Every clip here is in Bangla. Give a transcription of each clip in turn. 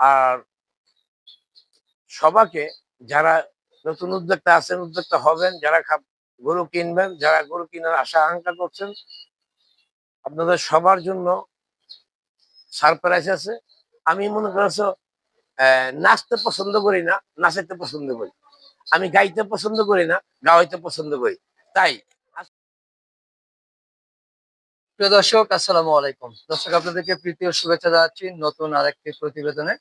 আর সবাকে যারা নতুন উদ্যোক্তা আছেন, উদ্যোক্তা হবেন, যারা গরু কিনবেন, যারা গরু কেনার আশা, আকাঙ্ক্ষা করছেন, আপনাদের সবার জন্য সারপ্রাইজ আছে। আমি মনে করছ নাচতে পছন্দ করি না, নাচাইতে পছন্দ করি। আমি গাইতে পছন্দ করি না, গাওয়াইতে পছন্দ করি। তাই প্রিয় দর্শক আসসালামু আলাইকুম। দর্শক আপনাদেরকে প্রীতি ও শুভেচ্ছা জানাচ্ছি নতুন আরেকটি প্রতিবেদনে।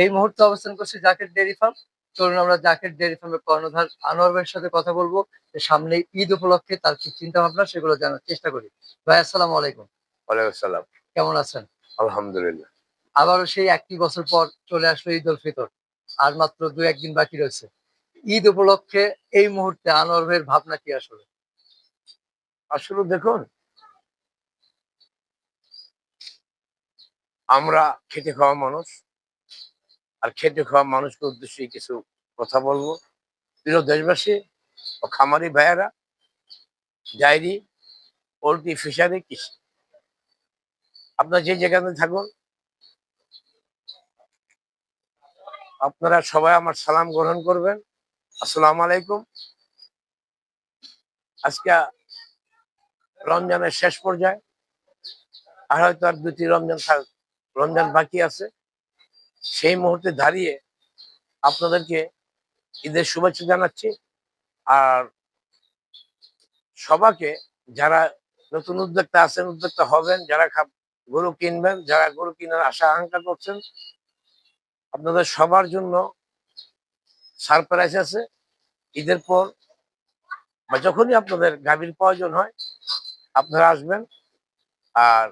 এই মুহূর্তে অবস্থান করছি জাকের ডেয়ারি ফার্ম। চলুন আমরা জাকের ডেয়ারি ফার্মের কর্ণধার আনোয়ার ভাইয়ের সাথে কথা বলব। যে সামনে ঈদ উপলক্ষে তার কি চিন্তা ভাবনা সেগুলো জানার চেষ্টা করি। ভাই আসসালামু আলাইকুম। ওয়ালাইকুম সালাম কেমন আছেন? আলহামদুলিল্লাহ। আবারও সেই একটি বছর পর চলে আসলো ঈদ উল ফিতর। আর মাত্র দু একদিন বাকি রয়েছে। ঈদ উপলক্ষে এই মুহূর্তে আনোয়ার ভাইয়ের ভাবনা কি আসলে? আসলে দেখুন আমরা খেটে খাওয়া মানুষ। আর খেটে খাওয়া মানুষকে উদ্দেশ্যে কিছু কথা বলব। প্রিয় দেশবাসী ও খামারি ভাইয়েরা, ডায়েরি, পোলট্রি, ফিশারি, কৃষি। আপনারা যে যেখানে থাকুন, আপনারা সবাই আমার সালাম গ্রহণ করবেন। আসসালাম আলাইকুম। আজকে রমজানের শেষ পর্যায়ে। আর হয়তো আর দুটি রমজান থাক রমজান বাকি আছে, সেই মুহূর্তে দাঁড়িয়ে আপনাদেরকে ঈদের শুভেচ্ছা জানাচ্ছি। আর সবাকে যারা নতুন উদ্যোক্তা আছেন, উদ্যোক্তা হবেন, যারা গরু কিনবেন, যারা গরু কেনার আশা, আকাঙ্ক্ষা করছেন, আপনাদের সবার জন্য সারপ্রাইজ আছে। ঈদের পর বা যখনই আপনাদের গাভীর প্রয়োজন হয়, আপনারা আসবেন। আর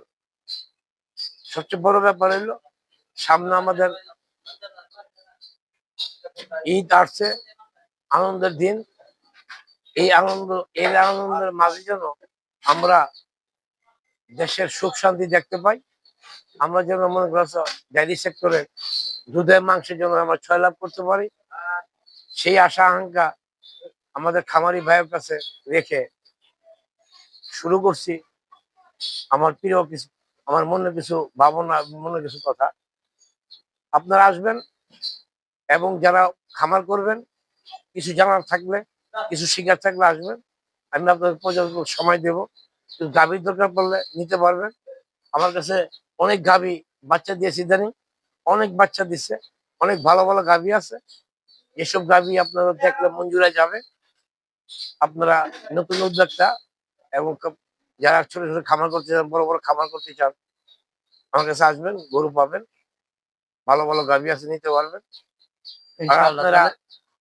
সবচেয়ে বড় ব্যাপার হলো সামনে আমাদের ঈদ আসছে, আনন্দের দিন। এই আনন্দ, এই আনন্দের মাঝে যেন আমরা দেশের সুখ শান্তি দেখতে পাই। আমরা যেন মনে করছ ডেয়ারি সেক্টরে দুধের মাংসের জন্য আমরা ছয় লাভ করতে পারি। সেই আশা, আকাঙ্ক্ষা আমাদের খামারি ভাইয়ের কাছে রেখে শুরু করছি। আমার প্রিয় কিছু আমার মনে কিছু ভাবনা, মনে কিছু কথা। আপনারা আসবেন এবং যারা খামার করবেন, কিছু জানার থাকলে, কিছু শিকার থাকলে আসবেন। আমি আপনাদের পর্যাপ্ত সময় দেব। গাভীর দরকার পড়লে নিতে পারবেন। আমার কাছে অনেক গাভী বাচ্চা দিয়েছে ইদানিং। অনেক বাচ্চা দিচ্ছে অনেক ভালো ভালো গাভী আছে। এসব গাভী আপনারা দেখলে মঞ্জুরা যাবে। আপনারা নতুন উদ্যোক্তা এবং যারা ছোট ছোট খামার করতে চান বড় বড় খামার করতে চান আমার কাছে আসবেন গরু পাবেন ভালো ভালো গাভী আছে নিতে পারবেন। আর আপনারা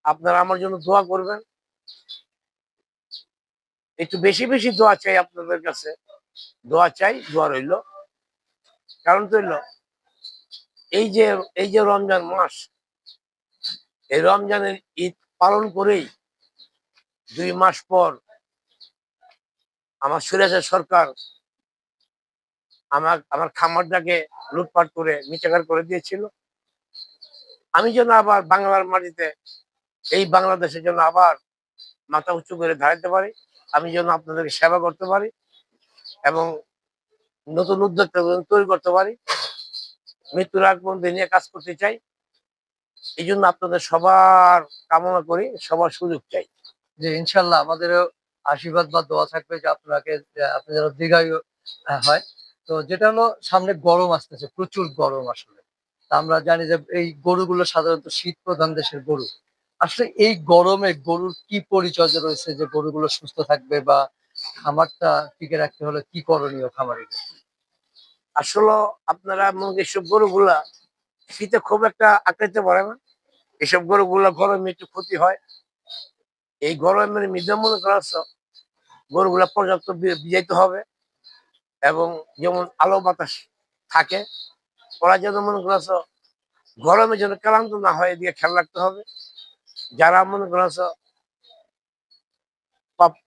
আপনারা আমার জন্য দোয়া করবেন। একটু বেশি বেশি দোয়া চাই আপনাদের কাছে। দোয়া চাই দোয়া রইল। কারণ তো হইল এই যে এই যে রমজান মাস এই রমজানের ঈদ পালন করেই দুই মাস পর আমার সুরেশের সরকার আমার আমার খামারটাকে লুটপাট করে মিচাকার করে দিয়েছিল। আমি যেন আবার বাংলার মাটিতে, এই বাংলাদেশের জন্য আবার মাথা উঁচু করে দাঁড়াতে পারি, আমি যেন আপনাদেরকে সেবা করতে পারি এবং নতুন উদ্যোক্তা তৈরি করতে পারি। মৃত্যুর আগ পর্যন্ত নিয়ে কাজ করতে চাই। এই জন্য আপনাদের সবার কামনা করি, সবার সুযোগ চাই। যে ইনশাল্লাহ আমাদেরও আশীর্বাদ বা দোয়া থাকবে যে আপনাকে আপনি যেন দীর্ঘায়ু হয়। তো যেটা হলো, সামনে গরম আসতেছে, প্রচুর গরম আসলে। আমরা জানি যে এই গরুগুলো সাধারণত শীত প্রধান দেশের গরু। আসলে এই গরমে গরুর কি পরিচর্যা রয়েছে যে গরুগুলো সুস্থ থাকবে বা খামারটা টিকে রাখতে হলে কি করণীয় খামারে? আসলে আপনারা এসব গরুগুলা শীতে খুব একটা আঁকড়াইতে পারে না। এসব গরুগুলা গরমে একটু ক্ষতি হয়। এই গরমের মনে করা গরুগুলা পর্যাপ্ত বিজাইতে হবে এবং যেমন আলো বাতাস থাকে, ওরা যেন মনে করা গরমে যেন ক্লান্ত না হয়, এদিকে খেয়াল রাখতে হবে। যারা মনে করা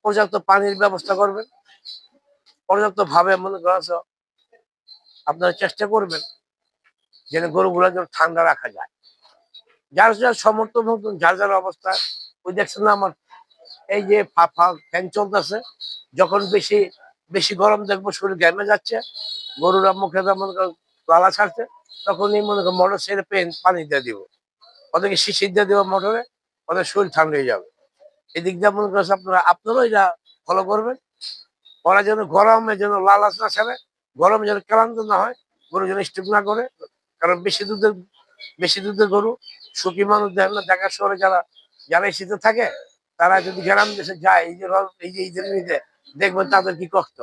পর্যাপ্ত পানির ব্যবস্থা করবেন পর্যাপ্ত ভাবে মনে করা আপনারা চেষ্টা করবেন যেন গরুগুলো যেন ঠান্ডা রাখা যায়। যার যার সমর্থন মতন, যার যার অবস্থা, ওই দেখছেন না আমার এই যে ফ্যান চলতেছে, যখন বেশি বেশি গরম দেখব শরীর ঘেমে যাচ্ছে, গরুরা মুখে মনে করেন লালা ছাড়ছে তখন এই মনে করেন মোটর ছেড়ে পেন পানি দিয়ে দিব। ওদেরকে শিশির দিয়ে দেবো মোটরে, ওদের শরীর ঠান্ডা হয়ে যাবে। এদিক দিয়ে মনে করছে আপনারা আপনারাও এটা ফলো করবেন। ওরা যেন গরমে যেন লালাচ না ছাড়ে, গরম যেন ক্লান্ত না হয়, গরু যেন স্টুপ না করে। কারণ বেশি দুধের বেশি দুধের গরু সুখী মানুষ দেখেন না ঢাকা শহরে যারা যারা শীতে থাকে তারা যদি গ্রাম দেশে যায়, এই যে এই যে ঈদের দেখবেন তাদের কি কষ্ট?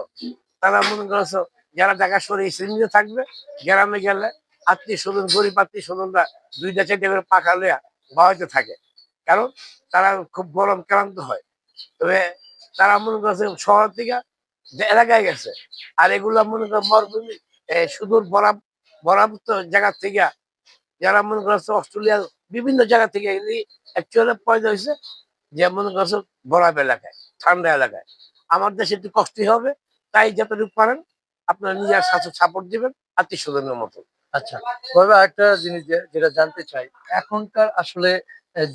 তারা মনে করছ যারা ঢাকা এই শ্রেণীতে থাকবে, গ্রামে গেলে আত্মীয় স্বজন, গরিব আত্মীয় স্বজনরা দুইটা চারটে পাখা লইয়া বাড়িতে থাকে। কারণ তারা খুব গরম, ক্লান্ত হয়। তবে তারা মনে করছে শহর থেকে এলাকায় গেছে, আর এগুলা মনে করে মরুভূমি সুদূর বরাব বরাবত জায়গা থেকে যারা মনে করছে অস্ট্রেলিয়া বিভিন্ন জায়গা থেকে অ্যাকচুয়ালি পয়দা হয়েছে যে মনে করছে বরাব এলাকায়, ঠান্ডা এলাকায়। আমার দেশে একটু কষ্টই হবে, তাই যতটুকু পারেন আপনারা নিজের সাথে সাপোর্ট দিবেন আত্মীয় স্বজনের মতো। আচ্ছা তবে একটা জিনিস যেটা জানতে চাই, এখনকার আসলে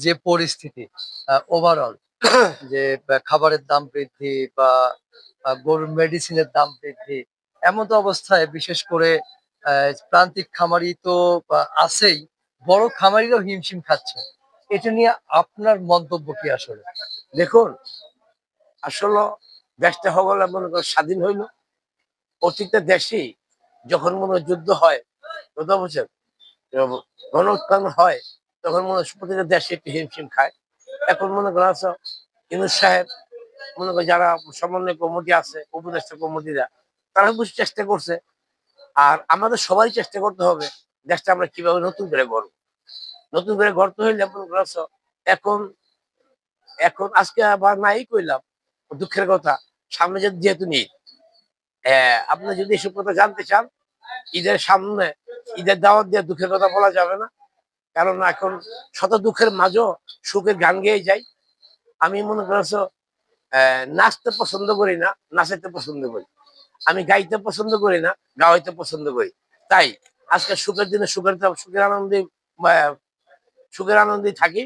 যে পরিস্থিতি ওভারঅল যে খাবারের দাম বৃদ্ধি বা গরুর মেডিসিনের দাম বৃদ্ধি, এমন তো অবস্থায়, বিশেষ করে প্রান্তিক খামারি তো আছেই, বড় খামারিরাও হিমশিম খাচ্ছে। এটা নিয়ে আপনার মন্তব্য কি আসলে? দেখুন, আসলে দেশটা হবলে মনে করো স্বাধীন হইল। অতীতে দেশে যখন মনে যুদ্ধ হয়, কথা বলছেন? গণ উৎপাদন হয়, তখন মনে হয় প্রতিটা দেশে একটু হিমশিম খায়। এখন মনে করো আছো ইনুস সাহেব, মনে করো যারা সমন্বয় কমিটি আছে, উপদেষ্টা কমিটিরা, তারা বুঝ চেষ্টা করছে। আর আমাদের সবাই চেষ্টা করতে হবে, দেশটা আমরা কীভাবে নতুন করে গড়ব। নতুন করে গড়তে হইলে মনে এখন এখন আজকে আবার নাই কইলাম, দুঃখের কথা, সামনে যে- যেহেতু নেই আপনি যদি এসব কথা জানতে চান, ঈদের সামনে, ঈদের দাওয়াত দিয়ে দুঃখের কথা বলা যাবে না কারণ এখন শত দুঃখের মাঝেও সুখের গান গেয়ে যাই। আমি মনে করছ নাচতে পছন্দ করি না, নাচাইতে পছন্দ করি। আমি গাইতে পছন্দ করি না, গাওয়াইতে পছন্দ করি। তাই, আজকে সুখের দিনে সুখের সুখের আনন্দে সুখের আনন্দে থাকি।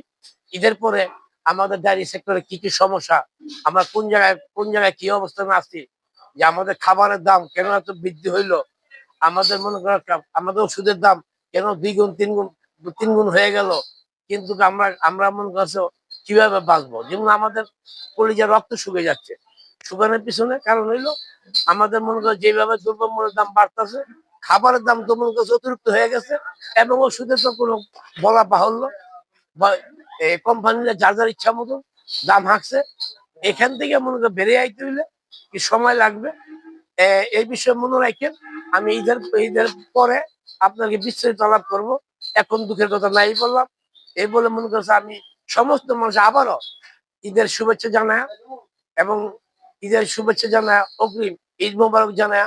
ঈদের পরে আমাদের ডায়েরি সেক্টরে কি কি সমস্যা, আমরা কোন জায়গায় কোন জায়গায় কি অবস্থানে আছি, যে আমাদের খাবারের দাম কেন এত বৃদ্ধি হইল, আমাদের মনে করো আমাদের ওষুধের দাম কেন দুই গুণ, তিন গুণ তিন গুণ হয়ে গেল, কিন্তু আমরা আমরা মনে করছ কীভাবে বাঁচবো? যেমন আমাদের কলিজার রক্ত শুকিয়ে যাচ্ছে। শুকানোর পিছনে কারণ হইল, আমাদের মনে করো যেভাবে দ্রব্যমূল্যের দাম বাড়তেছে খাবারের দাম তো মনে করছে অতিরিক্ত হয়ে গেছে এবং ওষুধের তো কোনো বলা বাহুল্য। বা কোম্পানিরা যার যার ইচ্ছা মতো দাম হাঁকছে, এখান থেকে মনে করো বেরিয়ে আইতে হইলে কি সময় লাগবে? এই বিষয়ে মনে রাখেন, আমি ঈদের ঈদের পরে আপনাকে বিস্তারিত আলাপ করব। এখন দুঃখের কথা নাই বললাম। এই বলে মনে করছে আমি সমস্ত মানুষ আবারও ঈদের শুভেচ্ছা জানায় এবং ঈদের শুভেচ্ছা জানায় অগ্রিম ঈদ মোবারক জানায়।